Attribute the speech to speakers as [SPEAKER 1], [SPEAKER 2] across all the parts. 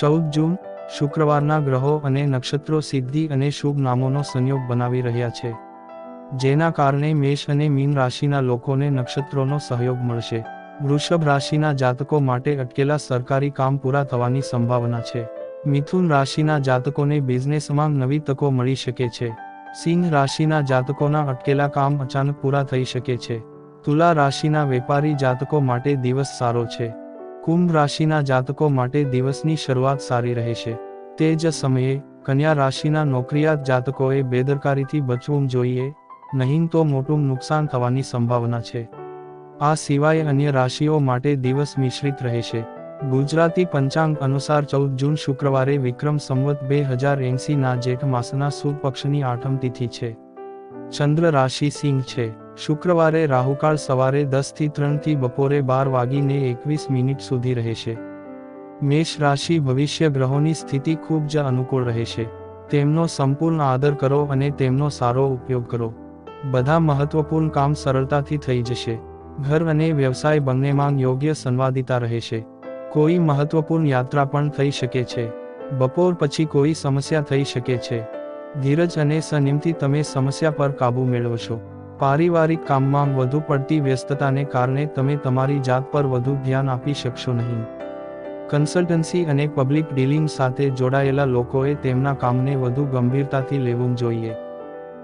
[SPEAKER 1] ચૌદ જૂન, શુક્રવારના ગ્રહો અને નક્ષત્રો સિદ્ધિ અને શુભ નામોનો સંયોગ બનાવી રહ્યા છે. જેના કારણે મેષ અને મીન રાશિના લોકોને નક્ષત્રોનો સહયોગ મળશે. વૃષભ રાશિના જાતકો માટે અટકેલા સરકારી કામ પૂરા થવાની સંભાવના છે. મિથુન રાશિના જાતકોને બિઝનેસમાં નવી તકો મળી શકે છે. સિંહ રાશિના જાતકોના અટકેલા કામ અચાનક પૂરા થઈ શકે છે. તુલા રાશિના વેપારી જાતકો માટે દિવસ સારો છે. કુંભ રાશિના જાતકો માટે દિવસની શરૂઆત સારી રહેશે તે જ સમયે કન્યા રાશિના નોકરિયાત જાતકોએ બેદરકારીથી બચવું જોઈએ, નહીં તો મોટું નુકસાન થવાની સંભાવના છે. આ સિવાય અન્ય રાશિઓ માટે દિવસ મિશ્રિત રહેશે ગુજરાતી પંચાંગ અનુસાર ચૌદ જૂન શુક્રવારે વિક્રમ સંવત બે હજાર એંસીના જેઠ માસના સુદ પક્ષની આઠમ તિથિ છે. ચંદ્ર રાશિ સિંહ છે. શુક્રવારે રાહુકાળ સવારે દસથી ત્રણથી બપોરે બાર વાગીને એકવીસ મિનિટ સુધી રહેશે. મેષ રાશિ ભવિષ્ય ગ્રહોની સ્થિતિ ખૂબ જ અનુકૂળ રહેશે. તેમનો સંપૂર્ણ આદર કરો અને તેમનો સારો ઉપયોગ કરો. બધા મહત્વપૂર્ણ કામ સરળતાથી થઈ જશે. ઘર અને વ્યવસાય બંનેમાં યોગ્ય સંવાદિતા રહેશે. કોઈ મહત્વપૂર્ણ યાત્રા પણ થઈ શકે છે. બપોર પછી કોઈ સમસ્યા થઈ શકે છે. ધીરજ અને સનિમથી તમે સમસ્યા પર કાબૂ મેળવશો. પારિવારિક કામમાં વધુ પડતી વ્યસ્તતાને કારણે તમે તમારી જાત પર વધુ ધ્યાન આપી શકશો નહીં. કન્સલ્ટન્સી અને પબ્લિક ડીલિંગ સાથે જોડાયેલા લોકોએ તેમના કામને વધુ ગંભીરતાથી લેવું જોઈએ.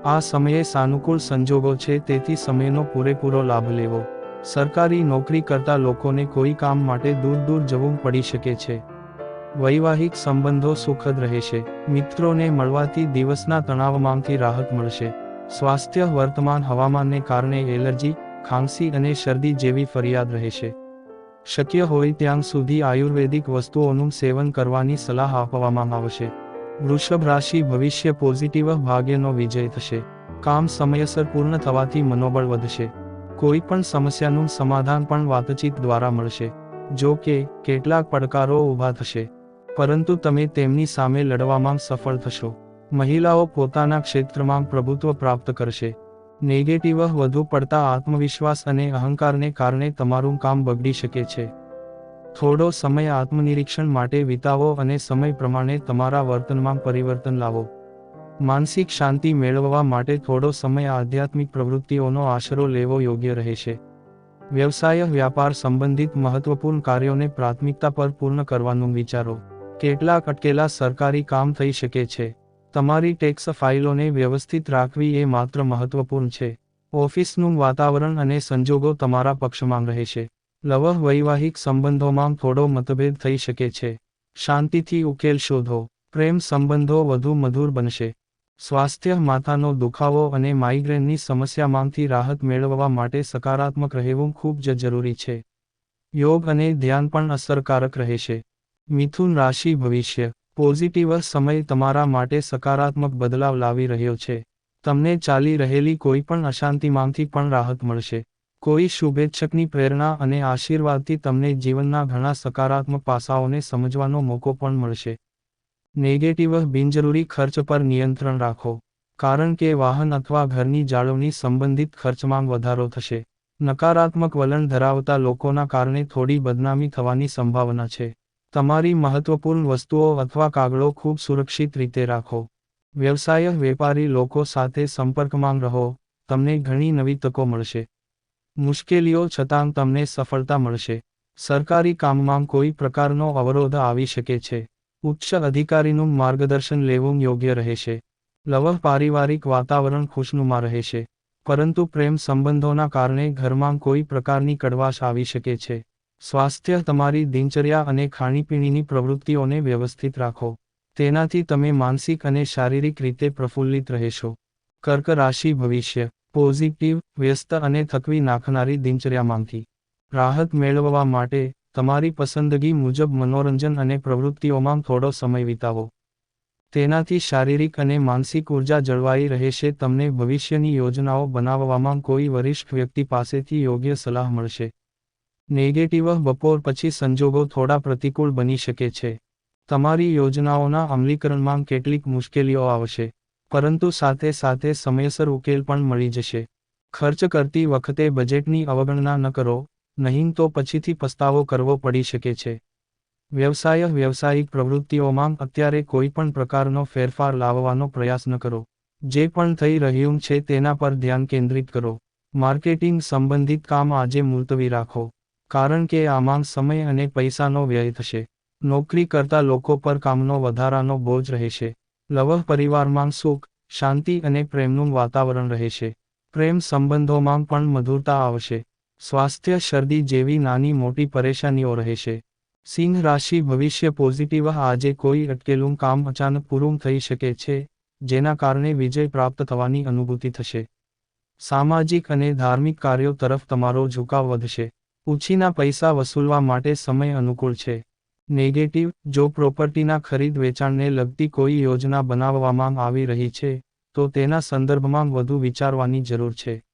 [SPEAKER 1] આ સમયે સાનુકૂળ સંજોગો છે, તેથી સમયનો પૂરેપૂરો લાભ લેવો. સરકારી નોકરી કરતા લોકોને કોઈ કામ માટે દૂર દૂર જવું પડી શકે છે. વૈવાહિક સંબંધો સુખદ રહેશે. મિત્રોને મળવાથી દિવસના તણાવમાંથી રાહત મળશે. સ્વાસ્થ્ય વર્તમાન હવામાનને કારણે એલર્જી, ખાંસી અને શરદી જેવી ફરિયાદ રહેશે. શક્ય હોય ત્યાં સુધી આયુર્વેદિક વસ્તુઓનું સેવન કરવાની સલાહ આપવામાં આવશે. વૃષભ રાશિ ભવિષ્ય પોઝિટિવ ભાગ્યનો વિજય થશે. કામ સમયસર પૂર્ણ થવાથી મનોબળ વધશે. કોઈ પણ સમસ્યાનું સમાધાન પણ વાતચીત દ્વારા મળશે. જો કે, કેટલાક પડકારો ઊભા થશે. પરંતુ તમે તેમની સામે લડવામાં સફળ થશો. મહિલાઓ પોતાના ક્ષેત્રમાં પ્રભુત્વ પ્રાપ્ત કરશે. નેગેટિવ વધુ પડતા આત્મવિશ્વાસ અને અહંકારને કારણે તમારું કામ બગડી શકે છે. થોડો સમય આત્મનિરીક્ષણ માટે વિતાવો અને સમય પ્રમાણે તમારા વર્તનમાં પરિવર્તન લાવો. માનસિક શાંતિ મેળવવા માટે થોડો સમય આધ્યાત્મિક પ્રવૃત્તિઓનો આશરો લેવો યોગ્ય રહેશે. વ્યવસાય, વ્યાપાર સંબંધિત મહત્વપૂર્ણ કાર્યોને પ્રાથમિકતા પર પૂર્ણ કરવાનું વિચારો. કેટલાક અટકેલા સરકારી કામ થઈ શકે છે. તમારી ટેક્સ ફાઇલોને વ્યવસ્થિત રાખવી એ માત્ર મહત્વપૂર્ણ છે. ઓફિસનું વાતાવરણ અને સંજોગો તમારા પક્ષમાં રહેશે. લવહ વૈવાહિક સંબંધોમાં થોડો મતભેદ થઈ શકે છે. શાંતિથી ઉકેલ શોધો. પ્રેમ સંબંધો વધુ મધુર બનશે. સ્વાસ્થ્ય માથાનો દુખાવો અને માઇગ્રેનની સમસ્યામાંથી રાહત મેળવવા માટે સકારાત્મક રહેવું ખૂબ જ જરૂરી છે. યોગ અને ધ્યાન પણ અસરકારક રહેશે. મિથુન રાશિ ભવિષ્ય. પોઝિટિવ સમય તમારા માટે સકારાત્મક બદલાવ લાવી રહ્યો છે. તમને ચાલી રહેલી કોઈ પણ અશાંતિમાંથી પણ રાહત મળશે. કોઈ શુભેચ્છકની પ્રેરણા અને આશીર્વાદથી તમને જીવનના ઘણા સકારાત્મક પાસાઓને સમજવાનો મોકો પણ મળશે. નેગેટિવ બિનજરૂરી ખર્ચ પર નિયંત્રણ રાખો. કારણ કે વાહન અથવા ઘરની જાળવણી સંબંધિત ખર્ચમાં વધારો થશે. નકારાત્મક વલણ ધરાવતા લોકોના કારણે થોડી બદનામી થવાની સંભાવના છે. તમારી મહત્વપૂર્ણ વસ્તુઓ અથવા કાગળો ખૂબ સુરક્ષિત રીતે રાખો. વ્યવસાય, વેપારી લોકો સાથે સંપર્કમાં રહો, તમને ઘણી નવી તકો મળશે. મુશ્કેલીઓ છતાં તમને સફળતા મળશે. સરકારી કામમાં કોઈ પ્રકારનો અવરોધ આવી શકે છે. ઉચ્ચ અધિકારીનું માર્ગદર્શન લેવું યોગ્ય રહેશે. લવહ પારિવારિક વાતાવરણ ખુશનુમા રહેશે. પરંતુ પ્રેમ સંબંધોના કારણે ઘરમાં કોઈ પ્રકારની કડવાશ આવી શકે છે. સ્વાસ્થ્ય તમારી દિનચર્યા અને ખાણીપીણીની પ્રવૃત્તિઓને વ્યવસ્થિત રાખો. તેનાથી તમે માનસિક અને શારીરિક રીતે પ્રફુલ્લિત રહેશો. કર્ક રાશિ ભવિષ્ય. પોઝિટિવ, વ્યસ્ત અને થકવી નાખનારી દિનચર્યામાંથી. રાહત મેળવવા માટે તમારી પસંદગી મુજબ મનોરંજન અને પ્રવૃત્તિઓમાં થોડો સમય વિતાવો. તેનાથી શારીરિક અને માનસિક ઊર્જા જળવાઈ રહેશે. તમને ભવિષ્યની યોજનાઓ બનાવવામાં કોઈ વરિષ્ઠ વ્યક્તિ પાસેથી યોગ્ય સલાહ મળશે. નેગેટિવ બપોર પછી સંજોગો થોડા પ્રતિકૂળ બની શકે છે. તમારી યોજનાઓના અમલીકરણમાં કેટલીક મુશ્કેલીઓ આવશે, પરંતુ સાથે સાથે સમયસર ઉકેલ પણ મળી જશે. ખર્ચ કરતી વખતે બજેટની અવગણના ન કરો, નહીં તો પછીથી પસ્તાવો કરવો પડી શકે છે. વ્યવસાય વ્યવસાયિક પ્રવૃત્તિઓમાં અત્યારે કોઈ પણ પ્રકારનો ફેરફાર લાવવાનો પ્રયાસ ન કરો. જે પણ થઈ રહ્યું છે તેના પર ધ્યાન કેન્દ્રિત કરો. માર્કેટિંગ સંબંધિત કામ આજે મુલતવી રાખો. કારણ કે આમાં સમય અને પૈસાનો વ્યય થશે. નોકરી કરતા લોકો પર કામનો વધારાનો બોજ રહેશે. લવહ પરિવારમાં સુખ, શાંતિ અને પ્રેમનું વાતાવરણ રહેશે. પ્રેમ સંબંધોમાં પણ મધુરતા આવશે. સ્વાસ્થ્ય શરદી જેવી નાની મોટી પરેશાનીઓ રહેશે. સિંહ રાશિ ભવિષ્ય પોઝિટિવ આજે કોઈ અટકેલું કામ અચાનક પૂરું થઈ શકે છે, જેના કારણે વિજય પ્રાપ્ત થવાની અનુભૂતિ થશે. સામાજિક અને ધાર્મિક કાર્યો તરફ તમારો ઝુકાવ વધશે. ઉછીના પૈસા વસૂલવા માટે સમય અનુકૂળ છે. નેગેટિવ, જો પ્રોપર્ટીના ખરીદ વેચાણને લગતી કોઈ યોજના બનાવવામાં આવી રહી છે, તો તેના સંદર્ભમાં વધુ વિચારવાની જરૂર છે.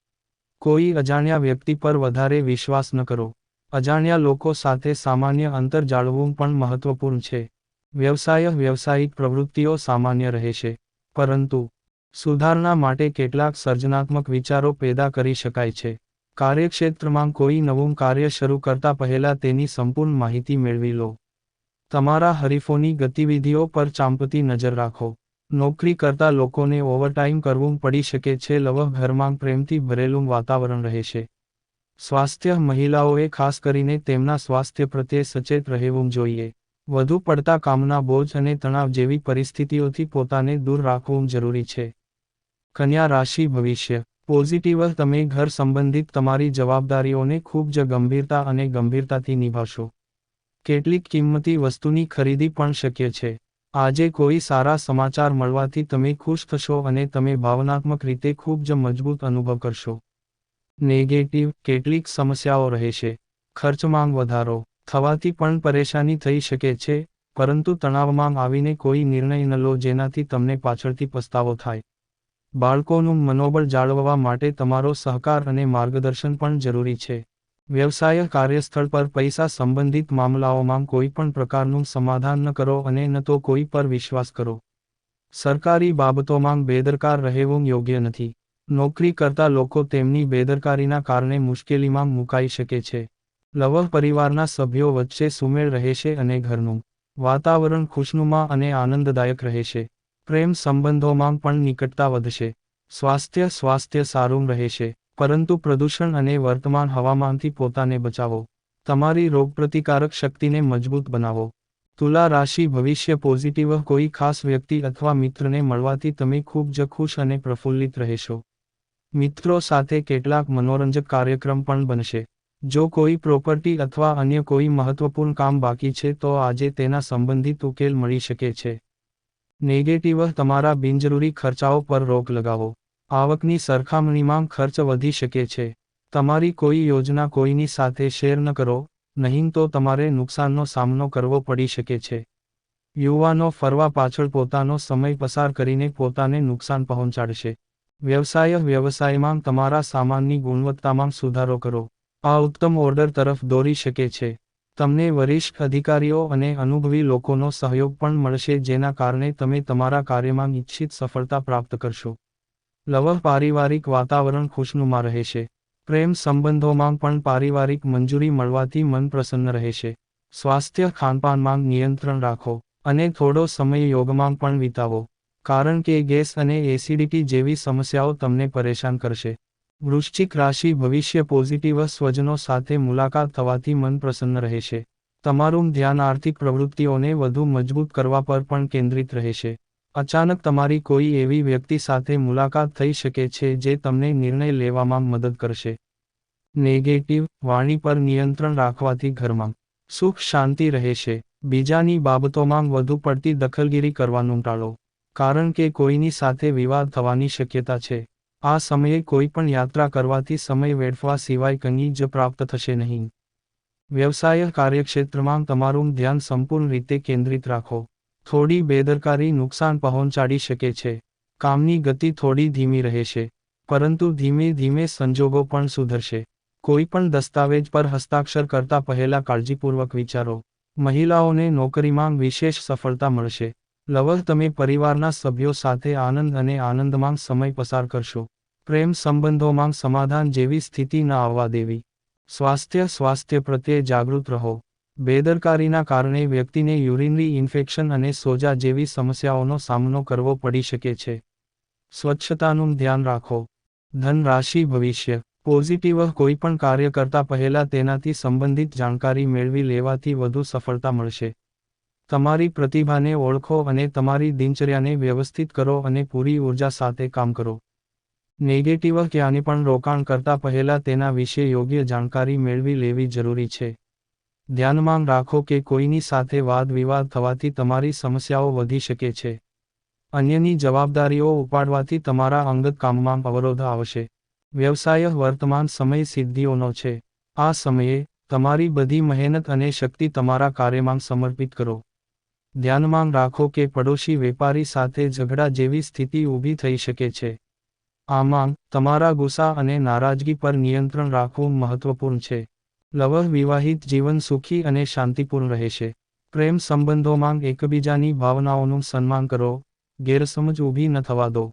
[SPEAKER 1] કોઈ અજાણ્યા વ્યક્તિ પર વધારે વિશ્વાસ ન કરો. અજાણ્યા લોકો સાથે સામાન્ય અંતર જાળવવું પણ મહત્વપૂર્ણ છે. વ્યવસાય, વ્યવસાયિક પ્રવૃત્તિઓ સામાન્ય રહેશે પરંતુ, સુધારણા માટે કેટલાક સર્જનાત્મક વિચારો પેદા કરી શકાય છે. કાર્યક્ષેત્રમાં કોઈ નવું કાર્ય શરૂ કરતા પહેલા તેની સંપૂર્ણ માહિતી મેળવી લો. તમારા હરીફોની ગતિવિધિઓ પર ચાંપતી નજર રાખો. નોકરી કરતા લોકોને ઓવરટાઈમ કરવું પડી શકે છે લવહ ઘરમાં પ્રેમથી ભરેલું વાતાવરણ રહેશે. સ્વાસ્થ્ય મહિલાઓએ ખાસ કરીને તેમના સ્વાસ્થ્ય પ્રત્યે સચેત રહેવું જોઈએ. વધુ પડતા કામના બોજ અને તણાવ જેવી પરિસ્થિતિઓથી પોતાને દૂર રાખવું જરૂરી છે. કન્યા રાશિ ભવિષ્ય પોઝિટિવ તમે ઘર સંબંધિત તમારી જવાબદારીઓને ખૂબ જ ગંભીરતા અને ગંભીરતાથી નિભાવશો. કેટલીક કિંમતી વસ્તુની ખરીદી પણ શક્ય છે. આજે કોઈ સારા સમાચાર મળવાથી તમે ખુશ થશો અને તમે ભાવનાત્મક રીતે ખૂબ જ મજબૂત અનુભવ કરશો. નેગેટિવ કેટલીક સમસ્યાઓ રહેશે ખર્ચમાં વધારો. થવાથી પણ પરેશાની થઈ શકે છે, પરંતુ તણાવમાં આવીને કોઈ નિર્ણય ન લો જેનાથી તમને પાછળથી પસ્તાવો થાય. બાળકોનું મનોબળ જાળવવા માટે તમારો સહકાર અને માર્ગદર્શન પણ જરૂરી છે. વ્યવસાય કાર્યસ્થળ પર પૈસા સંબંધિત મામલાઓમાં કોઈ પણ પ્રકારનું સમાધાન ન કરો અને ન તો કોઈ પર વિશ્વાસ કરો. સરકારી બાબતોમાં બેદરકાર રહેવું યોગ્ય નથી. નોકરી કરતા લોકો તેમની બેદરકારીના કારણે મુશ્કેલીમાં મુકાઈ શકે છે. લવ પરિવારના સભ્યો વચ્ચે સુમેળ રહેશે અને ઘરનું વાતાવરણ ખુશનુમા અને આનંદદાયક રહેશે. પ્રેમ સંબંધોમાં પણ નિકટતા વધશે. સ્વાસ્થ્ય સ્વાસ્થ્ય સારું રહેશે, પરંતુ પ્રદૂષણ અને વર્તમાન હવામાનથી પોતાને બચાવો. તમારી રોગપ્રતિકારક શક્તિને મજબૂત બનાવો. તુલા રાશિ ભવિષ્ય પોઝિટિવ કોઈ ખાસ વ્યક્તિ અથવા મિત્રને મળવાથી તમે ખૂબ જ ખુશ અને પ્રફુલ્લિત રહેશો. મિત્રો સાથે કેટલાક મનોરંજક કાર્યક્રમ પણ બનશે. જો કોઈ પ્રોપર્ટી અથવા અન્ય કોઈ મહત્વપૂર્ણ કામ બાકી છે તો આજે તેના સંબંધિત ઉકેલ મળી શકે છે. નેગેટિવ તમારા બિનજરૂરી ખર્ચાઓ પર રોક લગાવો. આવકની સરખામણીમાં ખર્ચ વધી શકે છે. તમારી કોઈ યોજના કોઈની સાથે શેર ન કરો, નહીં તો તમારે નુકસાનનો સામનો કરવો પડી શકે છે. યુવાનો ફરવા પાછળ પોતાનો સમય પસાર કરીને પોતાને નુકસાન પહોંચાડશે. વ્યવસાય વ્યવસાયમાં તમારા સામાનની ગુણવત્તામાં સુધારો કરો. આ ઉત્તમ ઓર્ડર તરફ દોરી શકે છે. તમને વરિષ્ઠ અધિકારીઓ અને અનુભવી લોકોનો સહયોગ પણ મળશે જેના કારણે તમે તમારા કાર્યમાં ઇચ્છિત સફળતા પ્રાપ્ત કરશો. લવ પારિવારિક વાતાવરણ ખુશનુમા રહેશે. પ્રેમ સંબંધોમાં પણ પારિવારિક મંજૂરી મળવાથી મન પ્રસન્ન રહેશે. સ્વાસ્થ્ય ખાનપાનમાં નિયંત્રણ રાખો અને થોડો સમય યોગમાં પણ વિતાવો. કારણ કે ગેસ અને એસિડિટી જેવી સમસ્યાઓ તમને પરેશાન કરશે. વૃશ્ચિક રાશિ ભવિષ્ય પોઝિટિવ સ્વજનો સાથે મુલાકાત થવાથી મન પ્રસન્ન રહેશે. તમારું ધ્યાન આર્થિક પ્રવૃત્તિઓને વધુ મજબૂત કરવા પર પણ કેન્દ્રિત રહેશે. અચાનક તમારી કોઈ એવી વ્યક્તિ સાથે મુલાકાત થઈ શકે છે જે તમને નિર્ણય લેવામાં મદદ કરશે. નેગેટિવ, વાણી પર નિયંત્રણ રાખવાથી ઘરમાં સુખ શાંતિ રહેશે. બીજાની બાબતોમાં વધુ પડતી દખલગીરી કરવાનું ટાળો. કારણ કે કોઈની સાથે વિવાદ થવાની શક્યતા છે. આ સમયે કોઈ પણ યાત્રા કરવાથી સમય વેડફવા સિવાય કંઈ જ પ્રાપ્ત થશે નહીં. વ્યવસાય કાર્યક્ષેત્રમાં તમારું ધ્યાન સંપૂર્ણ રીતે કેન્દ્રિત રાખો. થોડી બેદરકારી નુકસાન પહોંચાડી શકે છે. કામની ગતિ થોડી ધીમી રહેશે પરંતુ ધીમે ધીમે સંજોગો પણ સુધરશે. કોઈ પણ દસ્તાવેજ પર હસ્તાક્ષર કરતા પહેલા કાળજીપૂર્વક વિચારો. મહિલાઓને નોકરીમાં વિશેષ સફળતા મળશે. લવર તમે પરિવારના સભ્યો સાથે આનંદ અને આનંદમાં સમય પસાર કરશો. પ્રેમ સંબંધોમાં સમાધાન જેવી સ્થિતિ ન આવવા દેવી. સ્વાસ્થ્ય સ્વાસ્થ્ય પ્રત્યે જાગૃત રહો. બેદરકારીના કારણે વ્યક્તિને યુરિનરી ઇન્ફેક્શન અને સોજા જેવી સમસ્યાઓનો સામનો કરવો પડી શકે છે. સ્વચ્છતાનું ધ્યાન રાખો. ધન રાશિ ભવિષ્ય. પોઝિટિવ કોઈપણ કાર્ય કરતા પહેલા તેનાથી સંબંધિત જાણકારી મેળવી લેવાથી વધુ સફળતા મળશે. તમારી પ્રતિભાને ઓળખો અને તમારી દિનચર્યાને વ્યવસ્થિત કરો અને પૂરી ઊર્જા સાથે કામ કરો. નેગેટિવ ક્યાંની પણ રોકાણ કરતા પહેલા તેના વિશે યોગ્ય જાણકારી મેળવી લેવી જરૂરી છે. ધ્યાનમાં રાખો કે કોઈની સાથે વાદ વિવાદ થવાથી તમારી સમસ્યાઓ વધી શકે છે. અન્યની જવાબદારીઓ ઉપાડવાથી તમારા અંગત કામમાં અવરોધ આવશે. વ્યવસાય વર્તમાન સમય સિદ્ધિઓનો છે. આ સમયે તમારી બધી મહેનત અને શક્તિ તમારા કાર્યમાં સમર્પિત કરો. ધ્યાનમાં રાખો કે પડોશી વેપારી સાથે ઝઘડા જેવી સ્થિતિ ઊભી થઈ શકે છે. આમાં, તમારા ગુસ્સા અને નારાજગી પર નિયંત્રણ રાખવું મહત્વપૂર્ણ છે. લવહ વિવાહિત જીવન સુખી અને શાંતિપૂર્ણ રહેશે. પ્રેમ સંબંધોમાં એકબીજાની ભાવનાઓનું સન્માન કરો. ગેરસમજ ઊભી ન થવા દો.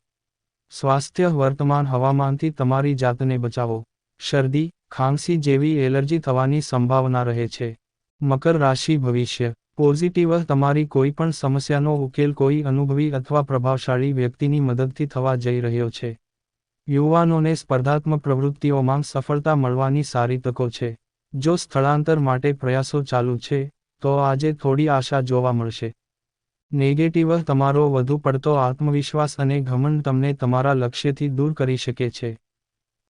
[SPEAKER 1] સ્વાસ્થ્ય વર્તમાન હવામાનથી તમારી જાતને બચાવો. શરદી, ખાંસી જેવી એલર્જી થવાની સંભાવના રહે છે. મકર રાશિ ભવિષ્ય. પોઝિટિવ તમારી કોઈ પણ સમસ્યાનો ઉકેલ કોઈ અનુભવી અથવા પ્રભાવશાળી વ્યક્તિની મદદથી થવા જઈ રહ્યો છે. યુવાનોને સ્પર્ધાત્મક પ્રવૃત્તિઓમાં સફળતા મળવાની સારી તકો છે. જો સ્થળાંતર માટે પ્રયાસો ચાલુ છે, તો આજે થોડી આશા જોવા મળશે. નેગેટિવ તમારો વધુ પડતો આત્મવિશ્વાસ અને ઘમંડ તમને તમારા લક્ષ્યથી દૂર કરી શકે છે.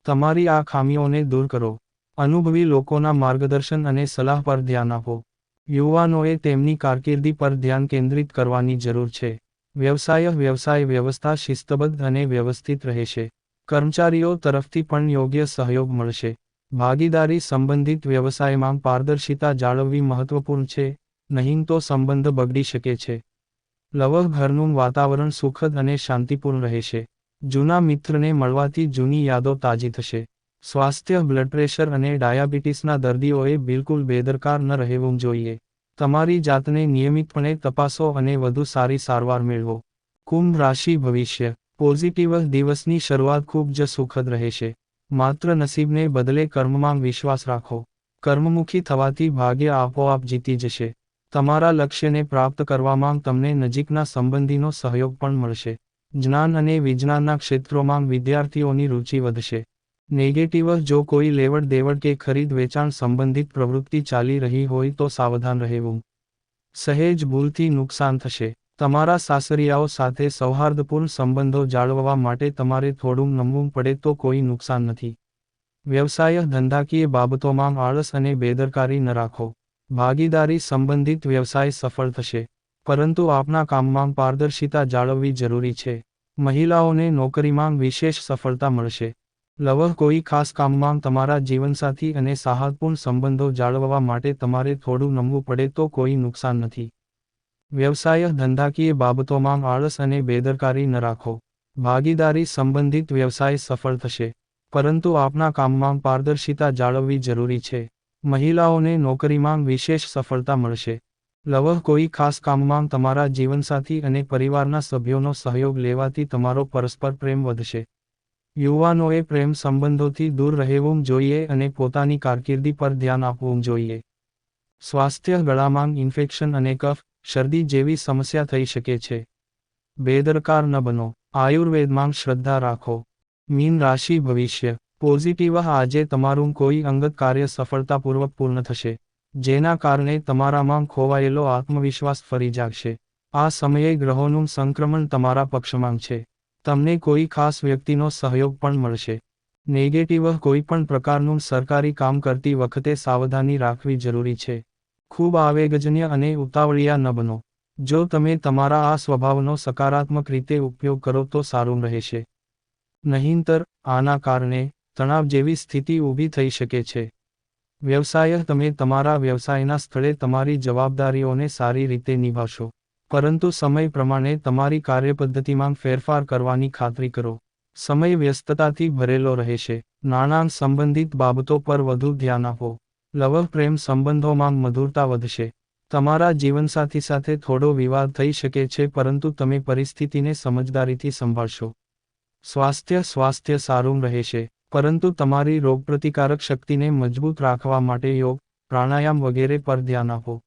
[SPEAKER 1] તમારી આ ખામીઓને દૂર કરો. અનુભવી લોકોના માર્ગદર્શન અને સલાહ પર ધ્યાન આપો. યુવાનોએ તેમની કારકિર્દી પર ધ્યાન કેન્દ્રિત કરવાની જરૂર છે. વ્યવસાય વ્યવસાય વ્યવસ્થા શિસ્તબદ્ધ અને વ્યવસ્થિત રહેશે. કર્મચારીઓ તરફથી પણ યોગ્ય સહયોગ મળશે. ભાગીદારી સંબંધિત વ્યવસાયમાં પારદર્શિતા જાળવવી મહત્વપૂર્ણ છે, નહીં તો સંબંધ બગડી શકે છે. લવ ઘરનું વાતાવરણ સુખદ અને શાંતિપૂર્ણ રહેશે. જૂના મિત્રને મળવાથી જૂની યાદો તાજી થશે. સ્વાસ્થ્ય, બ્લડ પ્રેશર અને ડાયાબિટીસના દર્દીઓએ બિલકુલ બેદરકાર ન રહેવું જોઈએ. તમારી જાતને નિયમિતપણે તપાસો અને વધુ સારી સારવાર મેળવો. કુંભ રાશિ ભવિષ્ય. પોઝિટિવ દિવસની શરૂઆત ખૂબ જ સુખદ રહેશે. માત્ર નસીબને બદલે કર્મમાં વિશ્વાસ રાખો. કર્મમુખી થવાથી ભાગ્ય આપોઆપ જીતી જશે. તમારા લક્ષ્યને પ્રાપ્ત કરવામાં તમને નજીકના સંબંધીનો સહયોગ પણ મળશે. જ્ઞાન અને વિજ્ઞાનના ક્ષેત્રોમાં વિદ્યાર્થીઓની રુચિ વધશે. નેગેટિવ જો કોઈ લેવડ દેવડ કે ખરીદ વેચાણ સંબંધિત પ્રવૃત્તિ ચાલી રહી હોય તો સાવધાન રહેવું. સહેજ ભૂલથી નુકસાન થશે. તમારા સાસરિયાઓ સાથે સૌહાર્દપૂર્ણ સંબંધો જાળવવા માટે તમારે થોડું નમવું પડે તો કોઈ નુકસાન નથી. વ્યવસાય ધંધાકીય બાબતોમાં આળસ અને બેદરકારી ન રાખો. ભાગીદારી સંબંધિત વ્યવસાય સફળ થશે. પરંતુ આપના કામમાં પારદર્શિતા જાળવવી જરૂરી છે. મહિલાઓને નોકરીમાં વિશેષ સફળતા મળશે. લવ કોઈ ખાસ કામમાં તમારા જીવનસાથી અને સાહસપૂર્ણ સંબંધો જાળવવા માટે તમારે થોડું નમવું પડે તો કોઈ નુકસાન નથી. વ્યવસાય ધંધાકીય બાબતોમાં આળસ અને બેદરકારી ન રાખો. ભાગીદારી સંબંધિત વ્યવસાય સફળ થશે. પરંતુ આપના કામમાં પારદર્શિતા જાળવવી જરૂરી છે. મહિલાઓને નોકરીમાં વિશેષ સફળતા મળશે. લવહ કોઈ ખાસ કામમાં તમારા જીવનસાથી અને પરિવારના સભ્યોનો સહયોગ લેવાથી તમારો પરસ્પર પ્રેમ વધશે. યુવાનોએ પ્રેમ સંબંધોથી દૂર રહેવું જોઈએ અને પોતાની કારકિર્દી પર ધ્યાન આપવું જોઈએ. સ્વાસ્થ્ય ગળામાં ઇન્ફેક્શન અને કફ, શરદી જેવી સમસ્યા થઈ શકે છે. બેદરકાર ન બનો. આયુર્વેદમાં શ્રદ્ધા રાખો. મીન રાશિ ભવિષ્ય. પોઝિટિવ આજે તમારું કોઈ અંગત કાર્ય સફળતાપૂર્વક પૂર્ણ થશે, જેના કારણે તમારામાં ખોવાયેલો આત્મવિશ્વાસ ફરી જાગશે. આ સમયે ગ્રહોનું સંક્રમણ તમારા પક્ષમાં છે. તમને કોઈ ખાસ વ્યક્તિનો સહયોગ પણ મળશે. નેગેટિવ કોઈ પણ પ્રકારનું સરકારી કામ કરતી વખતે સાવધાની રાખવી જરૂરી છે. ખૂબ આવેગજન્ય અને ઉતાવળિયા ન બનો. જો તમે તમારા આ સ્વભાવનો સકારાત્મક રીતે ઉપયોગ કરો તો સારું રહેશે. નહીંતર, આના કારણે તણાવ જેવી સ્થિતિ ઊભી થઈ શકે છે. વ્યવસાય તમે તમારા વ્યવસાયના સ્થળે તમારી જવાબદારીઓને સારી રીતે નિભાવશો. પરંતુ સમય પ્રમાણે તમારી કાર્યપદ્ધતિમાં ફેરફાર કરવાની ખાતરી કરો. સમય વ્યસ્તતાથી ભરેલો રહેશે નાણાં સંબંધિત બાબતો પર વધુ ધ્યાન આપો. લવ પ્રેમ સંબંધોમાં મધુરતા વધશે. તમારા જીવનસાથી સાથે થોડો વિવાદ થઈ શકે છે, પરંતુ તમે પરિસ્થિતિને સમજદારીથી સંભાળશો. સ્વાસ્થ્ય સ્વાસ્થ્ય સારું રહેશે પરંતુ તમારી રોગપ્રતિકારક શક્તિને મજબૂત રાખવા માટે યોગ, પ્રાણાયામ વગેરે પર ધ્યાન આપો.